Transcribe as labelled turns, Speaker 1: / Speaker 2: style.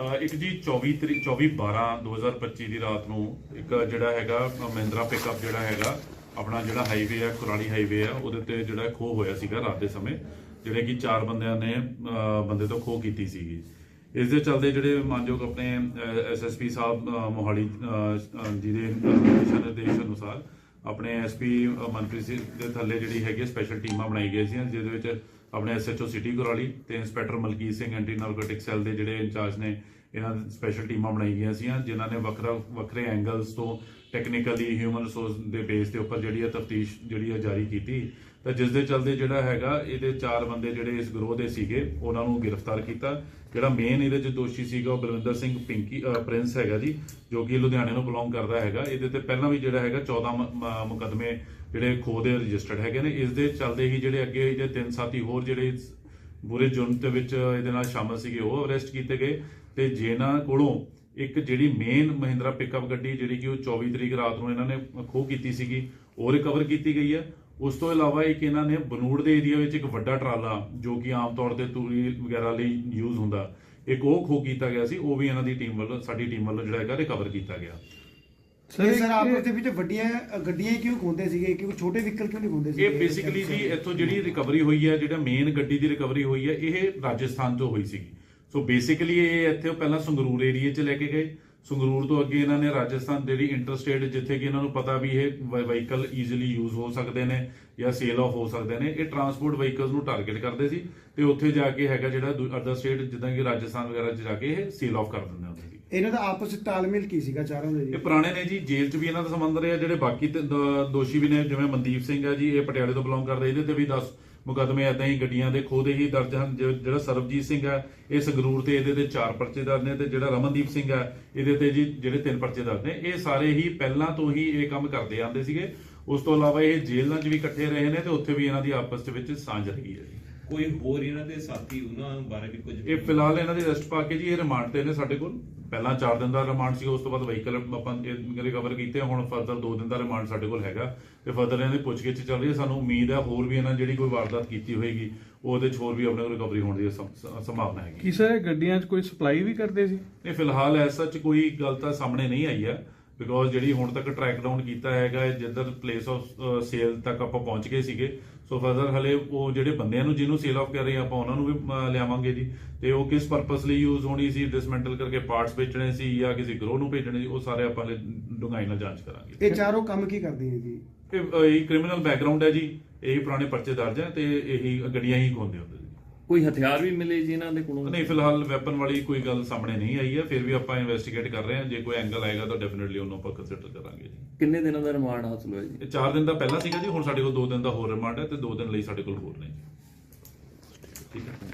Speaker 1: ਇੱਕ ਜੀ 24 ਤਰੀ 24 12 2025 ਦੀ ਰਾਤ ਨੂੰ ਇੱਕ ਜਿਹੜਾ ਹੈਗਾ ਮਹਿੰਦਰਾ ਪਿਕਅਪ ਜਿਹੜਾ ਹੈਗਾ, ਆਪਣਾ ਜਿਹੜਾ ਹਾਈਵੇ ਹੈ ਕੁਰਾਲੀ ਹਾਈਵੇ ਹੈ ਉਹਦੇ ਤੇ ਜਿਹੜਾ ਖੋਹ ਹੋਇਆ ਸੀਗਾ ਰਾਤ ਦੇ ਸਮੇਂ, ਜਿਹੜੇ ਕਿ ਚਾਰ ਬੰਦਿਆਂ ਨੇ ਬੰਦੇ ਤੋਂ ਖੋਹ ਕੀਤੀ ਸੀਗੀ। ਇਸ ਦੇ ਚਲਦੇ ਜਿਹੜੇ ਮਾਨਯੋਗ ਆਪਣੇ ਐਸਐਸਪੀ ਸਾਹਿਬ ਮੋਹਾਲੀ ਜੀ ਦੇ ਦਿਸ਼ਾ ਨਿਰਦੇਸ਼ ਅਨੁਸਾਰ ਆਪਣੇ ਐਸਪੀ ਮਨਪ੍ਰੀਤ ਸਿੰਘ ਦੇ ਥੱਲੇ ਜਿਹੜੀ ਹੈਗੀ ਸਪੈਸ਼ਲ ਟੀਮਾਂ ਬਣਾਈ ਗਈਆਂ ਸੀ, ਜਿਹਦੇ ਵਿੱਚ ਆਪਣੇ ਐਸਐਚਓ ਸਿਟੀ ਕੁਰਾਲੀ ਤੇ inspector Malkit Singh anti narcotic cell ਦੇ ਜਿਹੜੇ ਇੰਚਾਰਜ ਨੇ, ਇਹਨਾਂ ਦੀ ਸਪੈਸ਼ਲ ਟੀਮਾਂ ਬਣਾਈ ਗਈਆਂ ਸੀ ਜਿਨ੍ਹਾਂ ਨੇ ਵੱਖਰਾ, ਵੱਖਰੇ ਐਂਗਲਸ ਤੋਂ ਟੈਕਨੀਕਲੀ ਹਿਊਮਨ ਰਿਸੋਰਸ ਦੇ ਬੇਸ ਦੇ ਉੱਪਰ ਜਿਹੜੀ ਹੈ ਤਫਤੀਸ਼ ਜਿਹੜੀ ਹੈ ਜਾਰੀ ਕੀਤੀ। ਤਾਂ ਜਿਸ ਦੇ ਚਲਦੇ ਜਿਹੜਾ ਹੈਗਾ, ਇਹਦੇ ਚਾਰ ਬੰਦੇ ਜਿਹੜੇ ਇਸ ਗਰੋਹ ਦੇ ਸੀਗੇ, ਉਹਨਾਂ ਨੂੰ ਗ੍ਰਿਫਤਾਰ ਕੀਤਾ। ਜਿਹੜਾ ਮੇਨ ਇਹਦੇ ਚ ਦੋਸ਼ੀ ਸੀਗਾ ਉਹ ਬਲਵਿੰਦਰ ਸਿੰਘ ਪਿੰਕੀ ਪ੍ਰਿੰਸ ਹੈਗਾ ਜੀ, ਜੋ ਕਿ ਲੁਧਿਆਣੇ ਨੂੰ ਬਿਲੋਂਗ ਕਰਦਾ ਹੈਗਾ। ਇਹਦੇ ਤੇ ਪਹਿਲਾਂ ਵੀ ਜਿਹੜਾ ਹੈਗਾ 14 ਮ- ਮੁਕੱਦਮੇ ਜਿਹੜੇ ਖੋਹ ਦੇ ਰਜਿਸਟਰਡ ਹੈਗੇ ਨੇ, ਇਸ ਦੇ ਚੱਲਦੇ ਹੀ ਜਿਹੜੇ ਅੱਗੇ ਇਹਦੇ ਤਿੰਨ ਸਾਥੀ ਹੋਰ ਜਿਹੜੇ ਬੁਰੇ ਜੁਰਮ ਦੇ ਵਿੱਚ ਇਹਦੇ ਨਾਲ ਸ਼ਾਮਲ ਸੀਗੇ, ਉਹ ਅਰੈਸਟ ਕੀਤੇ ਗਏ। ਤੇ ਜਿਨ੍ਹਾਂ ਕੋਲੋਂ ਇੱਕ ਜਿਹੜੀ ਮੇਨ ਮਹਿੰਦਰਾ ਪਿਕਅਪ ਗੱਡੀ ਜਿਹੜੀ ਕਿ ਉਹ 24 ਤਰੀਕ ਰਾਤ ਨੂੰ ਇਹਨਾਂ ਨੇ ਖੋਹ ਕੀਤੀ ਸੀਗੀ, ਉਹ ਰਿਕਵਰ ਕੀਤੀ ਗਈ ਹੈ। ਉਸ ਤੋਂ ਇਲਾਵਾ ਇੱਕ ਇਹਨਾਂ ਨੇ ਬਨੂੜ ਦੇ ਏਰੀਆ ਵਿੱਚ ਇੱਕ ਵੱਡਾ ਟਰਾਲਾ, ਜੋ ਕਿ ਆਮ ਤੌਰ ਤੇ ਤੂੜੀ ਵਗੈਰਾ ਲਈ ਯੂਜ਼ ਹੁੰਦਾ, ਇੱਕ ਉਹ ਖੋਹ ਕੀਤਾ ਗਿਆ ਸੀ, ਉਹ ਵੀ ਇਹਨਾਂ ਦੀ ਟੀਮ ਵੱਲੋਂ, ਸਾਡੀ ਟੀਮ ਵੱਲੋਂ ਜਿਹੜਾ ਹੈਗਾ ਰਿਕਵਰ ਕੀਤਾ ਗਿਆ।
Speaker 2: ਸਰ ਸਰ ਆਪਸ ਦੇ ਵਿੱਚ ਵੱਡੀਆਂ ਗੱਡੀਆਂ ਹੀ ਕਿਉਂ ਖੋਂਦੇ ਸੀਗੇ? ਕਿਉਂ ਛੋਟੇ ਵਹੀਕਲ ਕਿਉਂ ਨਹੀਂ ਖੋਂਦੇ ਸੀਗੇ?
Speaker 1: ਇਹ ਬੇਸਿਕਲੀ ਜੀ ਇੱਥੋਂ ਜਿਹੜੀ ਰਿਕਵਰੀ ਹੋਈ ਹੈ ਜਿਹੜਾ ਮੇਨ ਗੱਡੀ ਦੀ ਰਿਕਵਰੀ ਹੋਈ ਹੈ ਇਹ ਰਾਜਸਥਾਨ ਤੋਂ ਹੋਈ ਸੀਗੀ। ਸੋ ਬੇਸਿਕਲੀ ਇਹ ਇੱਥੇ ਪਹਿਲਾਂ ਸੰਗਰੂਰ ਏਰੀਆ 'ਚ ਲੈ ਕੇ ਗਏ। ਸੰਗਰੂਰ ਤੋਂ ਅੱਗੇ ਇਹਨਾਂ ਨੇ ਰਾਜਸਥਾਨ ਜਿਹੜੀ ਇੰਟਰਸਟੇਟ ਜਿੱਥੇ ਕਿ ਇਹਨਾਂ ਨੂੰ ਪਤਾ ਵੀ ਇਹ ਵਹੀਕਲ ਈਜ਼ੀਲੀ ਯੂਜ਼ ਹੋ ਸਕਦੇ ਨੇ ਜਾਂ ਸੇਲ ਆਫ ਹੋ ਸਕਦੇ ਨੇ ਇਹ ਟਰਾਂਸਪੋਰਟ ਵਹੀਕਲਸ ਨੂੰ ਟਾਰਗੇਟ ਕਰਦੇ ਸੀ ਤੇ ਉੱਥੇ ਜਾ ਕੇ ਹੈਗਾ ਜਿਹੜਾ ਅਦਰ ਸਟੇਟ ਜਿੱਦਾਂ ਕਿ ਰਾਜਸਥਾਨ ਵਗੈਰਾ 'ਚ ਜਾ ਕੇ ਇਹ ਸੇਲ ਆਫ ਕਰ ਦਿੰਦੇ ਹੁੰਦੇ ਸੀ।
Speaker 2: ਇਹਨਾਂ ਦਾ ਆਪਸ ਵਿੱਚ ਤਾਲਮੇਲ ਕੀ ਸੀਗਾ ਚਾਰਾਂ ਦਾ ਜੀ
Speaker 1: ਇਹ ਪੁਰਾਣੇ ਨੇ ਜੀ ਜੇਲ੍ਹ 'ਚ ਵੀ ਇਹਨਾਂ ਦਾ ਸੰਬੰਧ ਰਿਹਾ ਜਿਹੜੇ ਬਾਕੀ ਦੋਸ਼ੀ ਵੀ ਨੇ ਜਿਵੇਂ ਮਨਦੀਪ ਸਿੰਘ ਹੈ ਜੀ ਇਹ ਪਟਿਆਲੇ ਤੋਂ ਬਿਲੋਂਗ ਕਰਦਾ ਇਹਦੇ ਤੇ ਵੀ 10 ਮੁਕੱਦਮੇ ਏਦਾਂ ਹੀ ਗੱਡੀਆਂ ਦੇ ਖੋਹ ਦੇ ਹੀ ਦਰਜ ਹਨ। ਜਿ- ਜਿਹੜਾ ਸਰਬਜੀਤ ਸਿੰਘ ਹੈ ਇਹ ਸੰਗਰੂਰ ਤੇ ਇਹਦੇ ਤੇ ਚਾਰ ਪਰਚੇ ਦਰਜ ਨੇ ਤੇ ਜਿਹੜਾ ਰਮਨਦੀਪ ਸਿੰਘ ਹੈ, ਇਹਦੇ ਤੇ ਜੀ ਜਿਹੜੇ ਤਿੰਨ ਪਰਚੇ ਦਰਜ ਨੇ। ਇਹ ਸਾਰੇ ਹੀ ਪਹਿਲਾਂ ਤੋਂ ਹੀ ਇਹ ਕੰਮ ਕਰਦੇ ਆਉਂਦੇ ਸੀਗੇ। ਉਸ ਤੋਂ ਇਲਾਵਾ ਇਹ ਜੇਲ੍ਹਾਂ 'ਚ ਵੀ ਇਕੱਠੇ ਰਹੇ ਨੇ ਤੇ ਉੱਥੇ ਵੀ ਇਹਨਾਂ ਦੀ ਆਪਸ ਦੇ ਵਿੱਚ ਸਾਂਝ ਰਹੀ ਹੈ ਜੀ।
Speaker 3: ਕੋਈ ਹੋਰ ਇਹਨਾਂ ਦੇ ਸਾਥੀ ਉਹਨਾਂ ਬਾਰੇ ਵੀ ਕੁਝ
Speaker 1: ਇਹ ਫਿਲਹਾਲ ਇਹਨਾਂ ਦੀ ਅਰੈਸਟ ਪਾ ਕੇ ਜੀ ਇਹ ਰਿਮਾਂਡ ਤੇ ਨੇ ਸਾਡੇ ਕੋਲ। ਪਹਿਲਾਂ 4 ਦਿਨ ਦਾ ਰਿਮਾਂਡ ਸੀ ਉਸ ਤੋਂ ਬਾਅਦ ਵਹੀਕਲ ਆਪਾਂ ਰਿਕਵਰ ਕੀਤੇ ਹੁਣ ਫਰਦਰ 2 ਦਿਨ ਦਾ ਰਿਮਾਂਡ ਸਾਡੇ ਕੋਲ ਹੈਗਾ। ਤੇ ਫਰਦਰ ਇਹਨਾਂ ਦੀ ਪੁੱਛਗਿੱਛ ਚੱਲ ਰਹੀ ਹੈ। ਸਾਨੂੰ ਉਮੀਦ ਹੈ ਹੋਰ ਵੀ ਇਹਨਾਂ ਜਿਹੜੀ ਕੋਈ ਵਾਰਦਾਤ ਕੀਤੀ ਹੋਏਗੀ ਉਹਦੇ 'ਚ ਹੋਰ ਵੀ ਆਪਣੇ ਕੋਲ ਰਿਕਵਰੀ ਹੋਣ ਦੀ ਸੰਭਾਵਨਾ ਹੈਗੀ।
Speaker 4: ਕੀ ਸਰ ਗੱਡੀਆਂ 'ਚ ਕੋਈ ਸਪਲਾਈ ਵੀ ਕਰਦੇ ਸੀ?
Speaker 1: ਨਹੀਂ ਫਿਲਹਾਲ ਐਸਾ ਚ ਕੋਈ ਗੱਲ ਤਾਂ ਸਾਹਮਣੇ ਨਹੀਂ ਆਈ ਹੈ। ਬਿਕੋਜ਼ ਜਿਹੜੀ ਹੁਣ ਤੱਕ ਟਰੈਕ ਡਾਊਨ ਕੀਤਾ ਹੈਗਾ ਜਿੱਧਰ ਪਲੇਸ ਆਫ ਸੇਲ ਤੱਕ ਆਪਾਂ ਪਹੁੰਚ ਗਏ ਸੀਗੇ। ਸੋ ਫਰਦਰ ਹਲੇ ਉਹ ਜਿਹੜੇ ਬੰਦਿਆਂ ਨੂੰ ਜਿਹਨੂੰ ਸੇਲ ਆਫ ਕਰ ਰਹੇ ਆਪਾਂ ਉਹਨਾਂ ਨੂੰ ਵੀ ਲਿਆਵਾਂਗੇ ਜੀ। ਤੇ ਉਹ ਕਿਸ ਪਰਪਸ ਲਈ ਯੂਜ਼ ਹੋਣੀ ਸੀ ਡਿਸਮੈਂਟਲ ਕਰਕੇ ਪਾਰਟਸ ਵੇਚਣੇ ਸੀ ਜਾਂ ਕਿਸੇ ਗਰੋਹ ਨੂੰ ਭੇਜਣੇ ਸੀ ਉਹ ਸਾਰੇ ਆਪਾਂ ਹਲੇ ਡੂੰਘਾਈ ਨਾਲ ਜਾਂਚ ਕਰਾਂਗੇ।
Speaker 2: ਇਹ ਚਾਰੋਂ ਕੰਮ ਕੀ ਕਰਦੇ ਹੈ ਜੀ?
Speaker 1: ਇਹ ਕ੍ਰਿਮੀਨਲ ਬੈਕਗ੍ਰਾਉਂਡ ਹੈ ਜੀ। ਇਹੀ ਪੁਰਾਣੇ ਪਰਚੇ ਦਰਜ ਹੈ ਤੇ ਇਹੀ ਗੱਡੀਆਂ ਹੀ ਖੋਂਦੇ ਹੁੰਦੇ
Speaker 5: ਕੋਈ ਹਥਿਆਰ ਵੀ ਮਿਲੇ ਜੀ ਇਹਨਾਂ ਦੇ ਕੋਲੋਂ?
Speaker 1: ਨਹੀਂ ਫਿਲਹਾਲ ਵੈਪਨ ਵਾਲੀ ਕੋਈ ਗੱਲ ਸਾਹਮਣੇ ਨਹੀਂ ਆਈ ਹੈ ਫਿਰ ਵੀ ਆਪਾਂ ਇਨਵੈਸਟੀਗੇਟ ਕਰ ਰਹੇ ਹਾਂ। ਜੇ ਕੋਈ ਐਂਗਲ ਆਏਗਾ ਤਾਂ ਡੈਫੀਨਿਟਲੀ ਉਹਨੂੰ ਆਪਾਂ ਕੰਸੀਡਰ ਕਰਾਂਗੇ ਜੀ।
Speaker 5: ਕਿੰਨੇ ਦਿਨਾਂ ਦਾ ਰਿਮਾਂਡ ਹਾਸਲ ਹੋਇਆ ਜੀ?
Speaker 1: ਇਹ 4 ਦਿਨ ਦਾ ਪਹਿਲਾਂ ਸੀਗਾ ਜੀ ਹੁਣ ਸਾਡੇ ਕੋਲ 2 ਦਿਨ ਦਾ ਹੋਰ ਰਿਮਾਂਡ ਹੈ ਤੇ 2 ਦਿਨ ਲਈ ਸਾਡੇ ਕੋਲ ਹੋਰ ਨੇ ਜੀ। ਠੀਕ ਹੈ।